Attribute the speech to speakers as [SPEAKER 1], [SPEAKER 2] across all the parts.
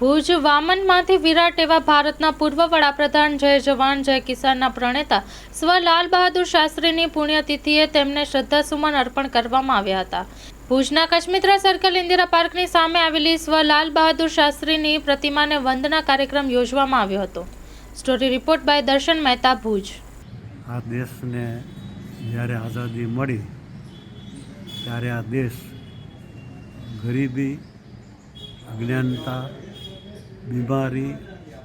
[SPEAKER 1] ભુજ વામનમાંથી વિરાટ એવા ભારતના પૂર્વ વડાપ્રધાન જય જવાન, જય કિસાનના પ્રણેતા સ્વ લાલ બહાદુર શાસ્ત્રીની પુણ્યતિથિએ તેમને શ્રદ્ધાસુમન અર્પણ કરવામાં આવ્યા હતા. ભુજના કચ્છમિત્રા સર્કલ ઇન્દિરા પાર્કની સામે આવેલી સ્વ લાલ બહાદુર શાસ્ત્રીની પ્રતિમાને વંદના કાર્યક્રમ યોજવામાં આવ્યો હતો. સ્ટોરી રિપોર્ટ બાય દર્શન મહેતા ભુજ.
[SPEAKER 2] આ દેશને જ્યારે આઝાદી મળી, ત્યારે આ દેશ ગરીબી, અજ્ઞાનતા બીમારી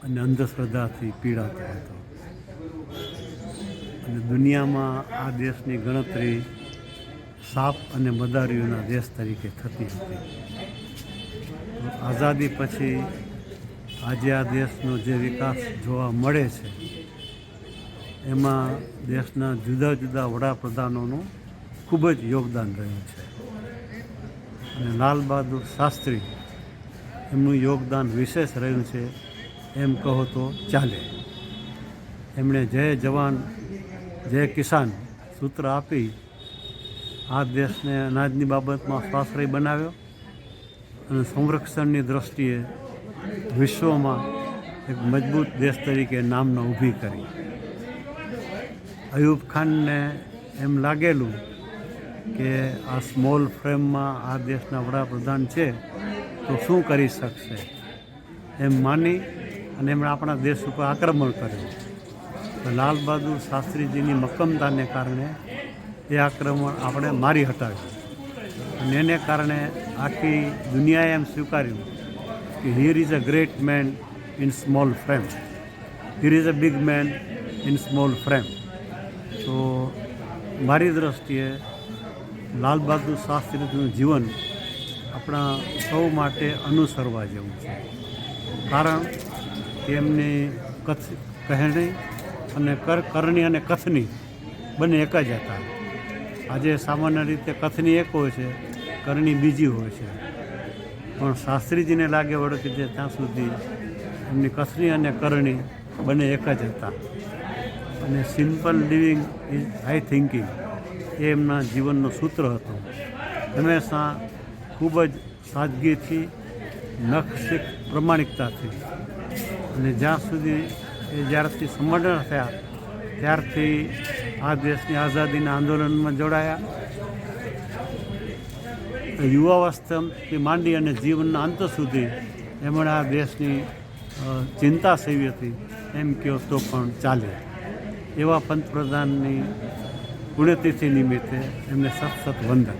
[SPEAKER 2] અને અંધશ્રદ્ધાથી પીડાતો હતો. અને દુનિયામાં આ દેશની ગણતરી સાપ અને મદારીઓના દેશ તરીકે થતી હતી. આઝાદી પછી આજે આ દેશનો જે વિકાસ જોવા મળે છે, એમાં દેશના જુદા જુદા વડાપ્રધાનોનું ખૂબ જ યોગદાન રહ્યું છે. અને લાલ બહાદુર શાસ્ત્રી એમનું યોગદાન વિશેષ રહ્યું છે, એમ કહો તો ચાલે. એમણે જય જવાન, જય કિસાન સૂત્ર આપી આ દેશને અનાજની બાબતમાં સ્વાશ્રય બનાવ્યો અને સંરક્ષણની દ્રષ્ટિએ વિશ્વમાં એક મજબૂત દેશ તરીકે નામનો ઊભી કરી. અયુબ ખાનને એમ લાગેલું કે આ સ્મોલ ફ્રેમમાં આ દેશના વડાપ્રધાન છે તો શું કરી શકશે? એમ માની અને એમણે આપણા દેશ ઉપર આક્રમણ કર્યું. લાલ બહાદુર શાસ્ત્રીજીની મક્કમતાને કારણે એ આક્રમણ આપણે મારી હટાવ્યું. અને એને કારણે આખી દુનિયાએ એમ સ્વીકાર્યું કે here is a great man in small frame here is a big man in small frame તો મારી દ્રષ્ટિએ લાલ બહાદુર શાસ્ત્રીનું જીવન આપણા સૌ માટે અનુસરવા જેવું છે. કારણ એમની કથ કહેણી અને કર, કરણી અને કથની બંને એક જ હતા. આજે સામાન્ય રીતે કથની એક હોય છે, કરણી બીજી હોય છે. પણ શાસ્ત્રીજીને લાગે વળે કે જે ત્યાં સુધી એમની કથની અને કરણી બંને એક જ હતા. અને simple living is high thinking એ એમના જીવનનું સૂત્ર હતું. હંમેશા ખૂબ જ સાદગીથી નખશીખ પ્રમાણિકતાથી. અને જ્યાં સુધી એ જ્યારથી સંમરણ થયા, ત્યારથી આ દેશની આઝાદીના આંદોલનમાં જોડાયા. યુવાવસ્થાથી માંડી અને જીવનના અંત સુધી એમણે આ દેશની ચિંતા સેવી હતી. એમ કહો તો પણ ચાલે. એવા પંતપ્રધાનની પુણ્યતિથિ નિમિત્તે એમને સત સત વંદન.